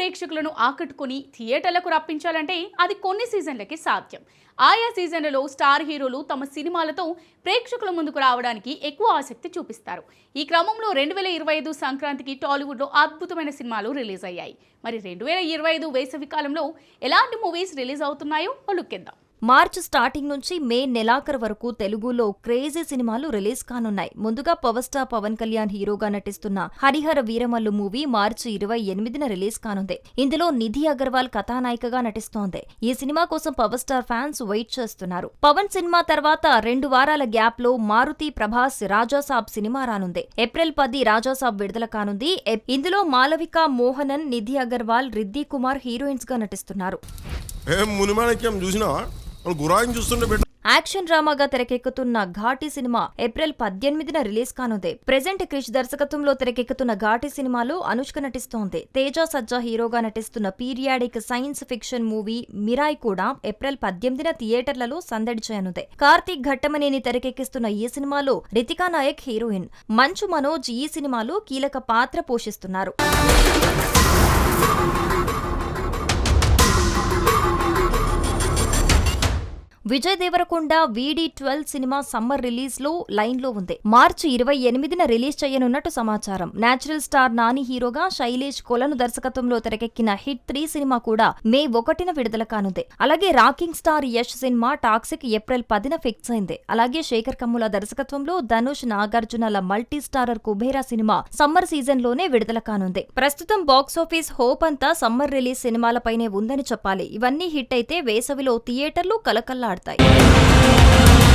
ప్రేక్షకులను ఆకట్టుకుని థియేటర్లకు రప్పించాలంటే అది కొన్ని సీజన్లకి సాధ్యం. ఆయా సీజన్లలో స్టార్ హీరోలు తమ సినిమాలతో ప్రేక్షకుల ముందుకు రావడానికి ఎక్కువ ఆసక్తి చూపిస్తారు. ఈ క్రమంలో రెండు వేల ఇరవై ఐదు సంక్రాంతికి టాలీవుడ్లో అద్భుతమైన సినిమాలు రిలీజ్ అయ్యాయి మరి రెండు వేల ఇరవై ఐదు వేసవి కాలంలో ఎలాంటి మూవీస్ రిలీజ్ అవుతున్నాయో లుక్కిద్దాం మార్చ్ స్టార్టింగ్ నుంచి మే నెలాఖరు వరకు తెలుగులో క్రేజీ సినిమాలు రిలీజ్ కానున్నాయి. ముందుగా పవర్ స్టార్ పవన్ కళ్యాణ్ హీరోగా నటిస్తున్న హరిహర వీరమల్లు మూవీ మార్చి ఇరవై ఎనిమిదిన రిలీజ్ కానుంది. ఇందులో నిధి అగర్వాల్ కథానాయికగా నటిస్తోంది. ఈ సినిమా కోసం పవర్ స్టార్ ఫ్యాన్స్ వెయిట్ చేస్తున్నారు. పవన్ సినిమా తర్వాత రెండు వారాల గ్యాప్లో మారుతి ప్రభాస్ రాజాసాబ్ సినిమా రానుంది. ఏప్రిల్ పది రాజాసాబ్ విడుదల కానుంది. ఇందులో మాలవిక మోహనన్ నిధి అగర్వాల్ రిద్దీ కుమార్ హీరోయిన్స్గా నటిస్తున్నారు చూసినావా? గురాయిని యాక్షన్ డ్రామాగా తెరకెక్కుతున్న ఘాటి సినిమా ఏప్రిల్ పద్దెనిమిదిన రిలీజ్ కానుంది. ప్రెజెంట్ క్రిష్ దర్శకత్వంలో తెరకెక్కుతున్న ఘాటి సినిమాలో అనుష్క నటిస్తోంది. తేజ సజ్జా హీరోగా నటిస్తున్న periodic science fiction movie Mirai కూడా ఏప్రిల్ పద్దెనిమిదిన థియేటర్లలో సందడి చేయనుంది కార్తీక్ ఘట్టమనేని తెరకెక్కిస్తున్న ఈ సినిమాలో రితికా నాయక్ హీరోయిన్. మంచు మనోజ్ ఈ సినిమాలో కీలక పాత్ర పోషిస్తున్నారు. Vijay Deverakonda VD twelve cinema summer రిలీజ్లో లైన్లో ఉంది. మార్చి ఇరవై ఎనిమిదిన రిలీజ్ చేయనున్నట్టు సమాచారం. నేచురల్ స్టార్ నాని హీరోగా శైలేష్ కొలను దర్శకత్వంలో తెరకెక్కిన హిట్ త్రీ సినిమా కూడా మే ఒకటిన విడుదల కానుంది. అలాగే rocking star Yash cinema Toxic April పదిన ఫిక్స్ అయింది. అలాగే శేఖర్ కమ్ముల దర్శకత్వంలో ధనుష్ నాగార్జునల multi starrer Kubera cinema summer సీజన్లోనే విడుదల కానుంది. ప్రస్తుతం బాక్సాఫీస్ హోప్ అంతా సమ్మర్ రిలీజ్ సినిమాలపైనే ఉందని చెప్పాలి. ఇవన్నీ హిట్ అయితే వేసవిలో థియేటర్లు ಮಾಡ್ತಾ ಇದ್ದೀವಿ